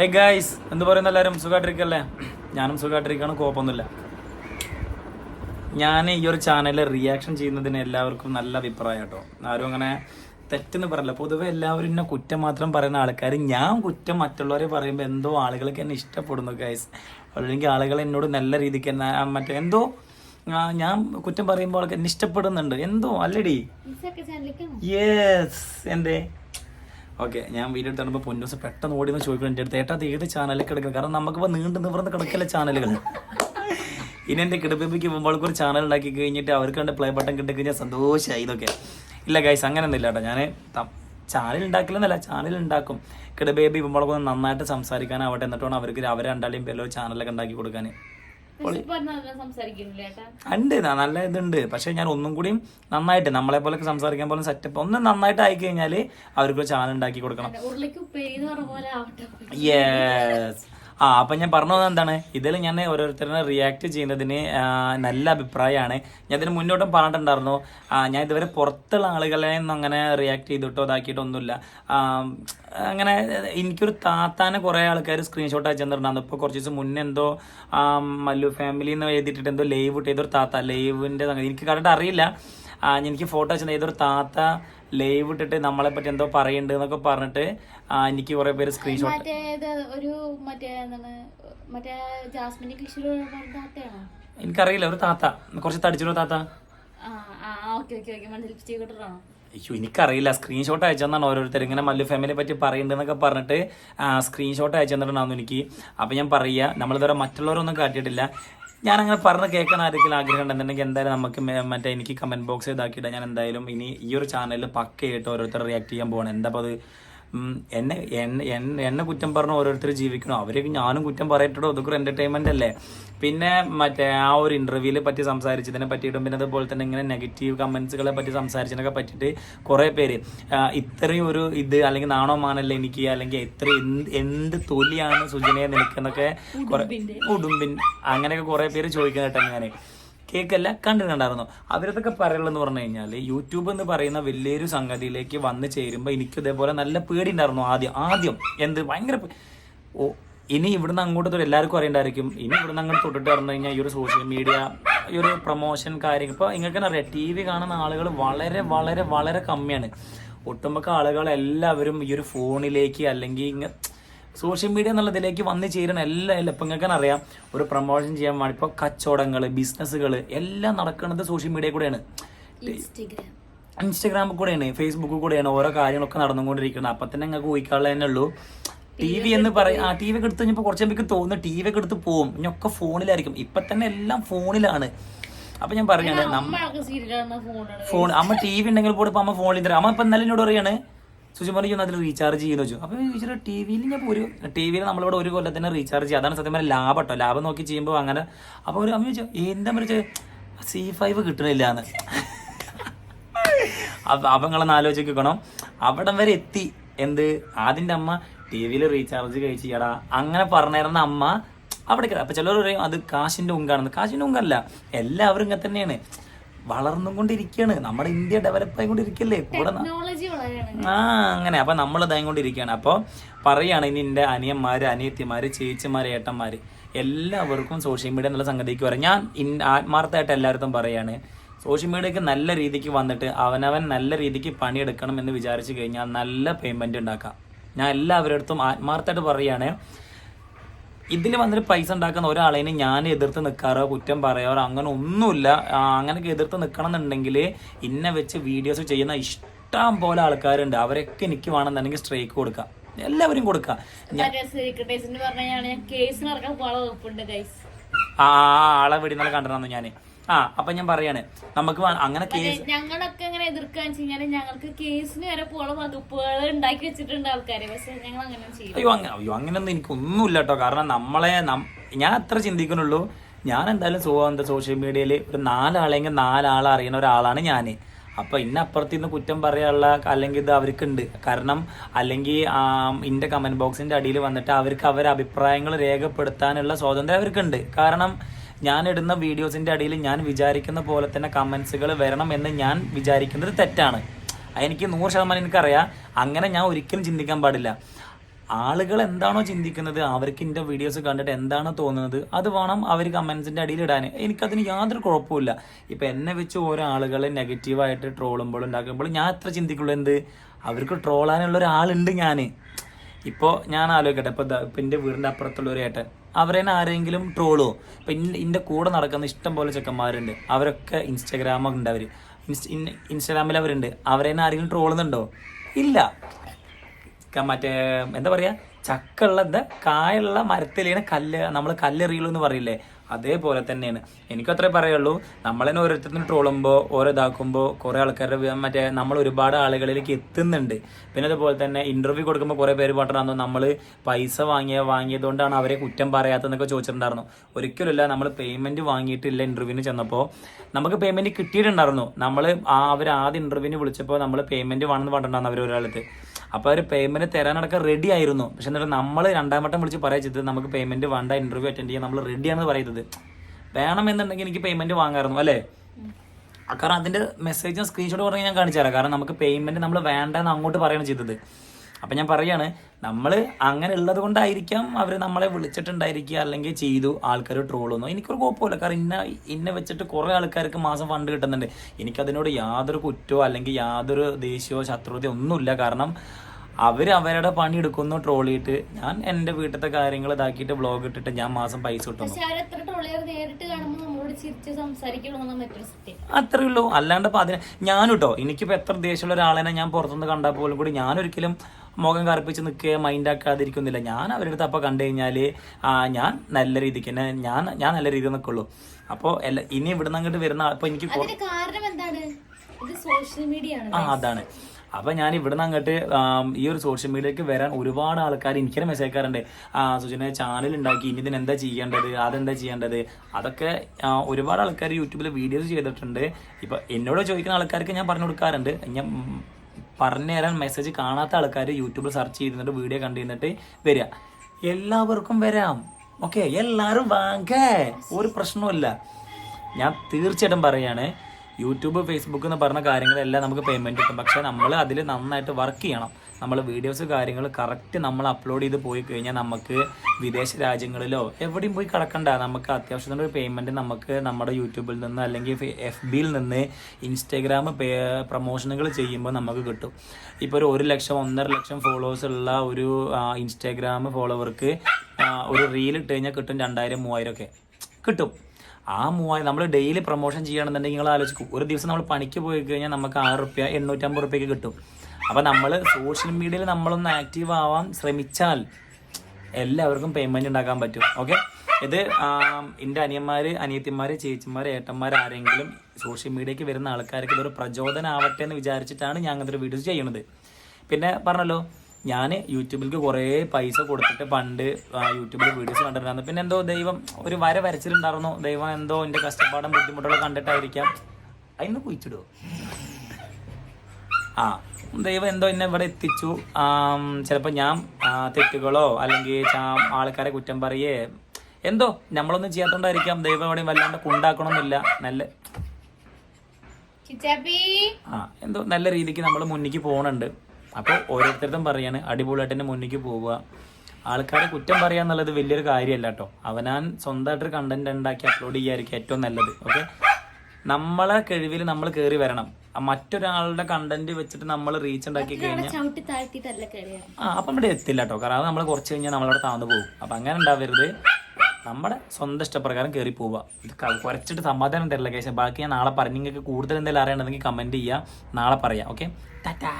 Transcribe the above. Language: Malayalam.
ഏ ഗായ്സ് എന്ത് പറയുന്ന എല്ലാവരും? സുഖമായിട്ടിരിക്കല്ലേ ഞാനും സുഖമായിട്ടിരിക്കുകയാണ് കുഴപ്പമൊന്നുമില്ല. ഞാൻ ഈ ഒരു ചാനലിൽ റിയാക്ഷൻ ചെയ്യുന്നതിന് എല്ലാവർക്കും നല്ല അഭിപ്രായം കേട്ടോ. ആരും അങ്ങനെ തെറ്റെന്ന് പറയില്ല. പൊതുവെ എല്ലാവരും എന്നെ കുറ്റം മാത്രം പറയുന്ന ആൾക്കാർ ഞാൻ കുറ്റം മറ്റുള്ളവരെ പറയുമ്പോൾ എന്തോ ആളുകൾക്ക് എന്നെ ഇഷ്ടപ്പെടുന്നു ഗൈസ് അല്ലെങ്കിൽ ആളുകൾ എന്നോട് നല്ല രീതിക്ക് എന്നെ മറ്റേ എന്തോ ഞാൻ കുറ്റം പറയുമ്പോൾ ആൾക്ക് എന്നെ ഇഷ്ടപ്പെടുന്നുണ്ട്. എന്തോ അല്ലടി? യെസ് എന്തേ? ഓക്കെ ഞാൻ വീഡിയോ എടുത്തപ്പോൾ പൊന്നൂസ് പെട്ടെന്ന് ഓടി എന്ന് ചോദിക്കണം എന്റെ അടുത്ത് ഏട്ടാ ഏത് ചാനലിൽ കിടക്കുന്നത്? കാരണം നമുക്കിപ്പോൾ നീണ്ടു നിവർന്ന് കിടക്കില്ല ചാനലുകൾ ഇനി എന്റെ കിടപ്പിക്ക് മുമ്പ് ഒരു ചാനൽ ഉണ്ടാക്കി കഴിഞ്ഞിട്ട് അവർക്ക് കണ്ട് പ്ലേ ബട്ടൺ കിട്ടി കഴിഞ്ഞാൽ സന്തോഷമായി ഇതൊക്കെ ഇല്ല ഗൈസ് അങ്ങനെയൊന്നും ഇല്ല കേട്ടോ ഞാൻ ചാനൽ ഉണ്ടാക്കില്ലെന്നല്ല ചാനൽ ഉണ്ടാക്കും. കിടബേബി മുമ്പളൊക്കെ നന്നായിട്ട് സംസാരിക്കാനാവട്ടെ എന്നിട്ട് വേണം അവർക്ക് അവരെ രണ്ടാളെയും പേരിലൊരു ചാനലൊക്കെ ഉണ്ടാക്കി കൊടുക്കാൻ ഉണ്ട് നല്ല ഇതുണ്ട്. പക്ഷെ ഞാൻ ഒന്നും കൂടിയും നന്നായിട്ട് നമ്മളെ പോലെ സംസാരിക്കാൻ പോലും സെറ്റപ്പ് ഒന്ന് നന്നായിട്ട് ആയി കഴിഞ്ഞാൽ അവർക്ക് ചാനൽ ഉണ്ടാക്കി കൊടുക്കണം. യെസ് ആ അപ്പൊ ഞാൻ പറഞ്ഞു വന്നത് എന്താണ്? ഇതിൽ ഞാൻ ഓരോരുത്തരെ റിയാക്ട് ചെയ്യുന്നതിന് നല്ല അഭിപ്രായമാണ്. ഞാൻ ഇതിന് മുന്നോട്ടും പറഞ്ഞിട്ടുണ്ടായിരുന്നു. ഞാൻ ഇതുവരെ പുറത്തുള്ള ആളുകളെ ഒന്നും അങ്ങനെ റിയാക്ട് ചെയ്തിട്ടോ ഇതാക്കിയിട്ടോ ഒന്നുമില്ല. അങ്ങനെ എനിക്കൊരു താത്താനെ കുറെ ആൾക്കാർ സ്ക്രീൻഷോട്ട് അയച്ചു തന്നിട്ടുണ്ടായിരുന്നു. ഇപ്പോൾ കുറച്ച് ദിവസം മുന്നേ എന്തോ മല്ലു ഫാമിലി എന്ന് എഴുതിയിട്ട് എന്തോ ലൈവ് ഇട്ട് ഏതൊരു താത്ത സംഗതി എനിക്ക് കണ്ടിട്ട് അറിയില്ല. എനിക്ക് ഫോട്ടോ അയച്ചത് ഏതൊരു താത്ത ലൈവ് ഇട്ടിട്ട് നമ്മളെ പറ്റി എന്തോ പറയുന്നുണ്ട് എന്നൊക്കെ പറഞ്ഞിട്ട് എനിക്ക് കുറെ പേര് സ്ക്രീൻഷോട്ട് ഒരു മറ്റേ മറ്റേ ജാസ്മിന്റെ എനിക്കറിയില്ല ഒരു താത്ത. കുറച്ച് തടിച്ചൊരു താത്ത. ആ ഓക്കെ ഓക്കെ ഓക്കെ. അയ്യോ എനിക്കറിയില്ല. സ്ക്രീൻഷോട്ട് അയച്ചെന്നാണ് ഓരോരുത്തർ ഇങ്ങനെ മല്ലു ഫാമിലിയെ പറ്റി പറയുന്നുണ്ടെന്നൊക്കെ പറഞ്ഞിട്ട് സ്ക്രീൻഷോട്ട് അയച്ചു തന്നിട്ടുണ്ടായിരുന്നു എനിക്ക്. അപ്പം ഞാൻ പറയുക നമ്മളിതുവരെ മറ്റുള്ളവരൊന്നും കാട്ടിയിട്ടില്ല. ഞാനങ്ങനെ പറഞ്ഞ് കേൾക്കാൻ ആരെങ്കിലും ആഗ്രഹം ഉണ്ടെന്നുണ്ടെങ്കിൽ എന്തായാലും നമുക്ക് മറ്റേ എനിക്ക് കമന്റ് ബോക്സ് ഇതാക്കിയിട്ട് ഞാൻ എന്തായാലും ഇനി ഈ ഒരു ചാനലിൽ പക്കയായിട്ട് ഓരോരുത്തർ റിയാക്ട് ചെയ്യാൻ പോകണം എന്താ അപ്പോൾ അത്? എന്നെ എന്നെ എന്നെ- കുറ്റം പറഞ്ഞു ഓരോരുത്തർ ജീവിക്കണം? അവരൊക്കെ ഞാനും കുറ്റം പറയട്ടോ അതൊക്കെ ഒരു എന്റർടൈൻമെന്റ് അല്ലേ? പിന്നെ മറ്റേ ആ ഒരു ഇന്റർവ്യൂവിൽ പറ്റി സംസാരിച്ചതിനെ പറ്റിയിട്ടും പിന്നെ അതുപോലെ തന്നെ ഇങ്ങനെ നെഗറ്റീവ് കമൻസുകളെ പറ്റി സംസാരിച്ചതിനൊക്കെ പറ്റിയിട്ട് കുറേ പേര്. ഇത്രയും ഒരു ഇത് അല്ലെങ്കിൽ നാണോ മാനല്ല എനിക്ക്? അല്ലെങ്കിൽ ഇത്ര എന്ത് എന്ത് തൊലിയാണ് സുജനയെ നിൽക്കുന്നൊക്കെ കുറേ ഉടുമ്പിൻ അങ്ങനെയൊക്കെ കുറേ പേര് ചോദിക്കുന്ന കേട്ടോ ഞാൻ കേക്കല്ല കണ്ടിട്ടുണ്ടായിരുന്നു. അവരതൊക്കെ പറയുള്ളതെന്ന് പറഞ്ഞു കഴിഞ്ഞാൽ യൂട്യൂബ് എന്ന് പറയുന്ന വലിയൊരു സംഗതിയിലേക്ക് വന്ന് ചേരുമ്പോൾ എനിക്ക് ഇതേപോലെ നല്ല പേടി ഉണ്ടായിരുന്നു ആദ്യം. ആദ്യം എന്ത് ഭയങ്കര ഓ ഇനി ഇവിടുന്ന് അങ്ങോട്ട് തൊട്ട് എല്ലാവർക്കും അറിയണ്ടായിരിക്കും. ഇനി ഇവിടുന്ന് അങ്ങോട്ട് തൊട്ടിട്ട് പറഞ്ഞു കഴിഞ്ഞാൽ ഈ ഒരു സോഷ്യൽ മീഡിയ ഈ ഒരു പ്രൊമോഷൻ കാര്യങ്ങൾ. ഇപ്പോൾ നിങ്ങൾക്ക് അറിയാം ടി വി കാണുന്ന ആളുകൾ വളരെ വളരെ വളരെ കമ്മിയാണ്. ഒട്ടുമിക്ക ആളുകൾ എല്ലാവരും ഈ ഒരു ഫോണിലേക്ക് അല്ലെങ്കിൽ ഇങ്ങ സോഷ്യൽ മീഡിയ എന്നുള്ളതിലേക്ക് വന്ന് ചേരുന്ന എല്ലാ എല്ലാം ഇപ്പം നിങ്ങൾക്ക് അറിയാം. ഒരു പ്രൊമോഷൻ ചെയ്യാൻ വേണ്ടി ഇപ്പോൾ കച്ചവടങ്ങൾ ബിസിനസ്സുകൾ എല്ലാം നടക്കുന്നത് സോഷ്യൽ മീഡിയ കൂടെയാണ്. ഇൻസ്റ്റഗ്രാം ഇൻസ്റ്റാഗ്രാമിൽ കൂടെയാണ് ഫേസ്ബുക്കിൽ കൂടെയാണ് ഓരോ കാര്യങ്ങളൊക്കെ നടന്നുകൊണ്ടിരിക്കുന്നത്. അപ്പം തന്നെ നിങ്ങൾക്ക് ഊഹിക്കാനുള്ള തന്നെ ഉള്ളൂ. ടി വി എന്ന് പറയും ആ ടി വി ഒക്കെ എടുത്ത് കഴിഞ്ഞപ്പോൾ കുറച്ച് എനിക്ക് തോന്നുന്നു ടി വി ഒക്കെ എടുത്ത് പോവും. ഇനിയൊക്കെ ഫോണിലായിരിക്കും. ഇപ്പം തന്നെ എല്ലാം ഫോണിലാണ്. അപ്പൊ ഞാൻ പറയാണ് നമ്മ ഫോൺ അമ്മ ടി വി ഉണ്ടെങ്കിൽ പോലും ഇപ്പൊ അമ്മ ഫോണിൽ തരാം. അമ്മ ഇപ്പൊ ഇന്നലെ എന്നോട് പറയാണ് സുജിമോനെ പറഞ്ഞു അതിൽ റീചാർജ് ചെയ്യുന്നു വെച്ചു അപ്പൊ ചോദിച്ചാൽ ടി വിയിൽ ഞാൻ ഒരു ടി വിയിൽ നമ്മളിവിടെ ഒരു കൊല്ലത്തിന് റീചാർജ് ചെയ്യുക അതാണ് സത്യം പറഞ്ഞാൽ ലാഭം കേട്ടോ ലാഭം നോക്കി ചെയ്യുമ്പോൾ അങ്ങനെ. അപ്പൊ ഒരു അമ്മ ചോദിച്ചു എന്താ പറയുക സി ഫൈവ് കിട്ടണില്ല എന്ന് അപ്പൊ അപ്പം ആലോചിക്കണം അവിടം വരെ എത്തി. എന്ത്? ആദ്യന്റെ അമ്മ ടി വിയിൽ റീചാർജ് കഴിച്ച് ചെയ്യടാ അങ്ങനെ പറഞ്ഞിരുന്ന അമ്മ അവിടെ അപ്പൊ ചിലർ പറയും അത് കാശിന്റെ ഉങ്കാണെന്ന്. കാശിന്റെ ഉങ്കല്ല. എല്ലാവരും ഇങ്ങനെ തന്നെയാണ്. വളർന്നും കൊണ്ടിരിക്കുകയാണ് നമ്മുടെ ഇന്ത്യ ഡെവലപ്പ് ആയിക്കൊണ്ടിരിക്കല്ലേ? കൂടെ ആ അങ്ങനെ. അപ്പൊ നമ്മൾ ഇതായിക്കൊണ്ടിരിക്കുകയാണ്. അപ്പോൾ പറയാണ് ഇനി എന്റെ അനിയന്മാര് അനിയത്തിമാര് ചേച്ചിമാര് ഏട്ടന്മാര് എല്ലാവർക്കും സോഷ്യൽ മീഡിയ എന്നുള്ള സംഗതിക്ക് പറയാം ഞാൻ ഇൻ- ആത്മാർത്ഥമായിട്ട് എല്ലാവർക്കും പറയാണ് സോഷ്യൽ മീഡിയക്ക് നല്ല രീതിക്ക് വന്നിട്ട് അവനവൻ നല്ല രീതിക്ക് പണിയെടുക്കണം എന്ന് വിചാരിച്ചു കഴിഞ്ഞാൽ നല്ല പേയ്മെന്റ് ഉണ്ടാക്കാം. ഞാൻ എല്ലാവരുടെ അടുത്തും ആത്മാർത്ഥമായിട്ട് പറയാണ് ഇതിൽ വന്നിട്ട് പൈസ ഉണ്ടാക്കുന്ന ഒരാളെയും ഞാൻ എതിർത്ത് നിൽക്കാറോ കുറ്റം പറയാറോ അങ്ങനെ ഒന്നുമില്ല. അങ്ങനെയൊക്കെ എതിർത്ത് നിൽക്കണം എന്നുണ്ടെങ്കിൽ ഇന്നെ വെച്ച് വീഡിയോസ് ചെയ്യുന്ന ഇഷ്ടം പോലെ ആൾക്കാരുണ്ട്. അവരൊക്കെ എനിക്ക് വേണമെന്നുണ്ടെങ്കിൽ സ്ട്രൈക്ക് കൊടുക്കാം. എല്ലാവരും കൊടുക്കാം. ആ ആളെ വെടിന്നല്ല കണ്ടിരുന്നു ഞാൻ ആ അപ്പൊ ഞാൻ പറയാണ് നമുക്ക് അങ്ങനെ കേസ് ഞങ്ങളൊക്കെ എങ്ങനെ എതിർക്കാന്ന് വെച്ച് കഴിഞ്ഞാൽ ഞങ്ങൾക്ക് കേസിന് വരെ പോള വകുപ്പുകൾ ഉണ്ടാക്കി വെച്ചിട്ടുണ്ട് ആൾക്കാര് പക്ഷെ ഞങ്ങൾ അങ്ങനെ ചെയ്യും അയ്യോ അങ്ങനെ അയ്യോ അങ്ങനെയൊന്നും എനിക്കൊന്നുമില്ല കേട്ടോ കാരണം നമ്മളെ ഞാൻ അത്ര ചിന്തിക്കുന്നുള്ളൂ. ഞാൻ എന്തായാലും സോ എന്താ സോഷ്യൽ മീഡിയയിൽ ഒരു നാലാളെങ്കിൽ നാലാളെ അറിയുന്ന ഒരാളാണ് ഞാൻ അപ്പൊ ഇന്നപ്പുറത്ത് ഇന്ന് കുറ്റം പറയാനുള്ള അല്ലെങ്കിൽ ഇത് അവർക്കുണ്ട്. കാരണം അല്ലെങ്കിൽ ഇന്റെ കമന്റ് ബോക്സിന്റെ അടിയിൽ വന്നിട്ട് അവർക്ക് അവരുടെ അഭിപ്രായങ്ങൾ രേഖപ്പെടുത്താനുള്ള സ്വാതന്ത്ര്യം അവർക്കുണ്ട്. കാരണം ഞാൻ ഇടുന്ന വീഡിയോസിന്റെ അടിയിൽ ഞാൻ വിചാരിക്കുന്ന പോലെ തന്നെ കമൻസുകൾ വരണം എന്ന് ഞാൻ വിചാരിക്കുന്നത് തെറ്റാണ്. എനിക്ക് നൂറ് ശതമാനം എനിക്കറിയാം. അങ്ങനെ ഞാൻ ഒരിക്കലും ചിന്തിക്കാൻ പാടില്ല. ആളുകൾ എന്താണോ ചിന്തിക്കുന്നത് അവർക്ക് എന്റെ വീഡിയോസ് കണ്ടിട്ട് എന്താണോ തോന്നുന്നത് അത് വേണം അവർ കമൻസിന്റെ അടിയിൽ ഇടാൻ. എനിക്കതിന് യാതൊരു കുഴപ്പമില്ല ഇപ്പം എന്നെ വെച്ച് ഓരോ ആളുകളെ നെഗറ്റീവായിട്ട് ട്രോളുമ്പോൾ ഉണ്ടാക്കുമ്പോൾ ഞാൻ എത്ര ചിന്തിക്കുള്ളൂ എന്ത്? അവർക്ക് ട്രോളാനുള്ള ഒരാളുണ്ട് ഞാൻ ഇപ്പോൾ ഞാൻ ആലോചിക്കട്ടെ. ഇപ്പോൾ ഇപ്പം എന്റെ വീടിന്റെ അപ്പുറത്തുള്ള ഒരു ഏട്ടൻ. അവരെ ആരെങ്കിലും ട്രോളോ ഇപ്പം എന്റെ കൂടെ നടക്കുന്ന ഇഷ്ടം പോലെ ചെക്കന്മാരുണ്ട്. അവരൊക്കെ ഇൻസ്റ്റാഗ്രാമൊക്കെ ഉണ്ട് അവർ ഇൻസ്റ്റാഗ്രാമിൽ അവരുണ്ട്. അവരെ ആരെങ്കിലും ട്രോളുന്നുണ്ടോ ഇല്ല. മറ്റേ എന്താ പറയാ? ചക്കുള്ള എന്താ? കായുള്ള മരത്തിലാണ് കല്ല് നമ്മൾ കല്ലെറിയുള്ളൂ എന്ന് പറയില്ലേ? അതേപോലെ തന്നെയാണ്. എനിക്കത്രേ പറയുള്ളൂ നമ്മളതിനെ ഓരോരുത്തരും ട്രോളുമ്പോൾ ഓരോ ഇതാക്കുമ്പോൾ കുറേ ആൾക്കാരുടെ മറ്റേ നമ്മൾ ഒരുപാട് ആളുകളിലേക്ക് എത്തുന്നുണ്ട്. പിന്നെ അതുപോലെ തന്നെ ഇന്റർവ്യൂ കൊടുക്കുമ്പോൾ കുറേ പേര് പറഞ്ഞിരുന്നു നമ്മൾ പൈസ വാങ്ങിയ വാങ്ങിയതുകൊണ്ടാണ് അവരെ കുറ്റം പറയാത്തതെന്നൊക്കെ ചോദിച്ചിട്ടുണ്ടായിരുന്നു. ഒരിക്കലുമില്ല നമ്മൾ പേയ്മെന്റ് വാങ്ങിയിട്ടില്ല ഇന്റർവ്യൂവിന് ചെന്നപ്പോൾ നമുക്ക് പേയ്മെന്റ് കിട്ടിയിട്ടുണ്ടായിരുന്നു. നമ്മൾ ആ അവർ ആദ്യം ഇന്റർവ്യൂവിന് വിളിച്ചപ്പോൾ നമ്മൾ പേയ്മെന്റ് വേണമെന്ന് പറഞ്ഞിട്ടുണ്ടായിരുന്നു അവർ ഒരാളത്ത് അപ്പോൾ അവർ പേയ്മെന്റ് തരാനടക്കം റെഡി ആയിരുന്നു. പക്ഷെ എന്നിട്ട് നമ്മൾ രണ്ടാം വട്ടം വിളിച്ച് പറയാ ചെയ്തത് നമുക്ക് പേയ്മെന്റ് വേണ്ട ഇന്റർവ്യൂ അറ്റൻഡ് ചെയ്യാൻ നമ്മൾ റെഡിയാണെന്ന് പറയുന്നത് വേണമെന്നുണ്ടെങ്കിൽ എനിക്ക് പേയ്മെന്റ് വാങ്ങായിരുന്നു അല്ലേ? കാരണം അതിന്റെ മെസ്സേജും സ്ക്രീൻഷോട്ട് പറഞ്ഞ് ഞാൻ കാണിച്ചു തരാം കാരണം നമുക്ക് പേയ്മെന്റ് നമ്മൾ വേണ്ടെന്ന് അങ്ങോട്ട് പറയുകയാണ് ചെയ്തത്. അപ്പം ഞാൻ പറയാണ് നമ്മൾ അങ്ങനെ ഉള്ളത് കൊണ്ടായിരിക്കാം അവർ നമ്മളെ വിളിച്ചിട്ടുണ്ടായിരിക്കുക അല്ലെങ്കിൽ ചെയ്തു ആൾക്കാർ ട്രോളൊന്നും എനിക്കൊരു കുഴപ്പമില്ല. കാരണം ഇന്ന ഇന്നെ വെച്ചിട്ട് കുറേ ആൾക്കാർക്ക് മാസം ഫണ്ട് കിട്ടുന്നുണ്ട്. എനിക്കതിനോട് യാതൊരു കുറ്റമോ അല്ലെങ്കിൽ യാതൊരു ദേഷ്യമോ ശത്രുതയോ ഒന്നുമില്ല. കാരണം അവർ അവരുടെ പണി എടുക്കുന്നു ട്രോളിയിട്ട് ഞാൻ എന്റെ വീട്ടിലത്തെ കാര്യങ്ങൾ ഇതാക്കിയിട്ട് ബ്ലോഗ് ഇട്ടിട്ട് ഞാൻ മാസം പൈസ കിട്ടും അത്രേ ഉള്ളൂ അല്ലാണ്ട് ഞാൻ അതിന് ഞാനും കേട്ടോ എനിക്കിപ്പോ എത്ര ദേഷ്യമുള്ള ഒരാളെ ഞാൻ പുറത്തുനിന്ന് കണ്ടാൽ പോലും കൂടി ഞാനൊരിക്കലും മുഖം കറുപ്പിച്ച് നിൽക്കുക മൈൻഡ് ആക്കാതിരിക്കുന്നില്ല. ഞാൻ അവരുടെ അടുത്ത് അപ്പോൾ കണ്ടു കഴിഞ്ഞാൽ ഞാൻ നല്ല രീതിക്ക് തന്നെ ഞാൻ ഞാൻ നല്ല രീതിയിൽ നിൽക്കുള്ളൂ. അപ്പോൾ എല്ലാ ഇനി ഇവിടുന്ന് അങ്ങോട്ട് വരുന്ന അപ്പോൾ എനിക്ക് കാരണം എന്താണ്? ഇത് സോഷ്യൽ മീഡിയ ആണ് ആ അതാണ്. അപ്പൊ ഞാൻ ഇവിടുന്ന് അങ്ങോട്ട് ഈ ഒരു സോഷ്യൽ മീഡിയയിലേക്ക് വരാൻ ഒരുപാട് ആൾക്കാർ എനിക്കൊരു മെസ്സേജ് അയക്കാറുണ്ട്. ആ സുജന ചാനൽ ഉണ്ടാക്കി ഇനി ഇതിന് എന്താ ചെയ്യേണ്ടത് അതെന്താ ചെയ്യേണ്ടത്? അതൊക്കെ ഒരുപാട് ആൾക്കാർ യൂട്യൂബിൽ വീഡിയോസ് ചെയ്തിട്ടുണ്ട്. ഇപ്പൊ എന്നോട് ചോദിക്കുന്ന ആൾക്കാർക്ക് ഞാൻ പറഞ്ഞു കൊടുക്കാറുണ്ട്. ഞാൻ പറഞ്ഞു തരാൻ മെസ്സേജ് കാണാത്ത ആൾക്കാർ യൂട്യൂബിൽ സെർച്ച് ചെയ്തിട്ട് വീഡിയോ കണ്ടു കഴിഞ്ഞിട്ട് വരിക എല്ലാവർക്കും വരാം. ഓക്കെ എല്ലാവരും വാങ്ങേ ഒരു പ്രശ്നവും ഞാൻ തീർച്ചയായിട്ടും പറയാണ് യൂട്യൂബ് ഫേസ്ബുക്ക് എന്ന് പറഞ്ഞ കാര്യങ്ങളെല്ലാം നമുക്ക് പേയ്മെന്റ് കിട്ടും. പക്ഷെ നമ്മൾ അതിൽ നന്നായിട്ട് വർക്ക് ചെയ്യണം. നമ്മൾ വീഡിയോസ് കാര്യങ്ങൾ കറക്റ്റ് നമ്മൾ അപ്ലോഡ് ചെയ്ത് പോയി കഴിഞ്ഞാൽ നമുക്ക് വിദേശ രാജ്യങ്ങളിലോ എവിടെയും പോയി കിടക്കണ്ട. നമുക്ക് അത്യാവശ്യത്തിന് ഒരു പേയ്മെന്റ് നമുക്ക് നമ്മുടെ യൂട്യൂബിൽ നിന്ന് അല്ലെങ്കിൽ എഫ് ബിയിൽ നിന്ന് ഇൻസ്റ്റാഗ്രാം പ്രൊമോഷനുകൾ ചെയ്യുമ്പോൾ നമുക്ക് കിട്ടും. ഇപ്പോൾ ഒരു ഒരു ലക്ഷം ഒന്നര ലക്ഷം ഫോളോവേഴ്സ് ഉള്ള ഒരു ഇൻസ്റ്റാഗ്രാം ഫോളോവർക്ക് ഒരു റീൽ ഇട്ട് കഴിഞ്ഞാൽ കിട്ടും രണ്ടായിരം മൂവായിരം ഒക്കെ. കിട്ടും. ആ മൂവായിരം നമ്മൾ ഡെയിലി പ്രൊമോഷൻ ചെയ്യണമെന്നുണ്ടെങ്കിൽ നിങ്ങൾ ആലോചിക്കും. ഒരു ദിവസം നമ്മൾ പണിക്ക് പോയി കഴിഞ്ഞാൽ നമുക്ക് ആറ് റുപ്യ എണ്ണൂറ്റമ്പത് റുപ്യക്ക് കിട്ടും. അപ്പം നമ്മൾ സോഷ്യൽ മീഡിയയിൽ നമ്മളൊന്ന് ആക്റ്റീവ് ആവാൻ ശ്രമിച്ചാൽ എല്ലാവർക്കും പേയ്മെന്റ് ഉണ്ടാക്കാൻ പറ്റും. ഓക്കെ ഇത് എന്റെ അനിയന്മാർ അനിയത്തിമാർ ചേച്ചിമാർ ഏട്ടന്മാർ ആരെങ്കിലും സോഷ്യൽ മീഡിയക്ക് വരുന്ന ആൾക്കാർക്ക് ഇതൊരു പ്രചോദനം ആവട്ടെ എന്ന് വിചാരിച്ചിട്ടാണ് ഞാൻ അങ്ങനത്തെ ഒരു വീഡിയോസ് ചെയ്യുന്നത്. പിന്നെ പറഞ്ഞല്ലോ ഞാൻ യൂട്യൂബിലേക്ക് കുറേ പൈസ കൊടുത്തിട്ട് പണ്ട് യൂട്യൂബിൽ വീഡിയോസ് കണ്ടിട്ടുണ്ടായിരുന്നു. പിന്നെ എന്തോ ദൈവം ഒരു വര വരച്ചിട്ടുണ്ടായിരുന്നു. ദൈവം എന്തോ എന്റെ കഷ്ടപ്പാടും ബുദ്ധിമുട്ടുകളും കണ്ടിട്ടായിരിക്കാം. അതിന് കുഴിച്ചിടുമോ ആ ദൈവം എന്തോ എന്നെ ഇവിടെ എത്തിച്ചു. ചിലപ്പോൾ ഞാൻ തെറ്റുകളോ അല്ലെങ്കിൽ ആൾക്കാരെ കുറ്റം പറയേ. എന്തോ നമ്മളൊന്നും ചെയ്യാത്തോണ്ടായിരിക്കാം ദൈവം എവിടെയും വല്ലാണ്ട് കൊണ്ടാക്കണമെന്നില്ല നല്ല ആ എന്തോ നല്ല രീതിക്ക് നമ്മൾ മുന്നിക്ക് പോകുന്നുണ്ട് അപ്പോൾ ഓരോരുത്തർക്കും പറയാണ് അടിപൊളിയായിട്ട് തന്നെ മുന്നിക്ക് പോവുക. ആൾക്കാരെ കുറ്റം പറയുക എന്നുള്ളത് വലിയൊരു കാര്യമല്ല കേട്ടോ അവനാൻ സ്വന്തമായിട്ടൊരു കണ്ടന്റ് ഉണ്ടാക്കി അപ്ലോഡ് ചെയ്യായിരിക്കും ഏറ്റവും നല്ലത് ഓക്കെ നമ്മളെ കഴിവിൽ നമ്മൾ കയറി വരണം. മറ്റൊരാളുടെ കണ്ടന്റ് വെച്ചിട്ട് നമ്മൾ റീച്ച് ഉണ്ടാക്കി കഴിഞ്ഞാൽ ആ അപ്പം ഇവിടെ എത്തില്ല കേട്ടോ കാരണം അത് നമ്മൾ കുറച്ച് കഴിഞ്ഞാൽ നമ്മളവിടെ താന്നു പോകും. അപ്പം അങ്ങനെ ഉണ്ടാവരുത്. നമ്മുടെ സ്വന്തം ഇഷ്ടപ്രകാരം കയറി പോവുക. ഇത് കുറച്ചിട്ട് സമാധാനം തരില്ല കേശം ബാക്കി ഞാൻ നാളെ പറഞ്ഞു നിങ്ങൾക്ക് കൂടുതൽ എന്തെങ്കിലും അറിയണമെങ്കിൽ കമന്റ് ചെയ്യുക നാളെ പറയാം ഓക്കെ ടാറ്റാ.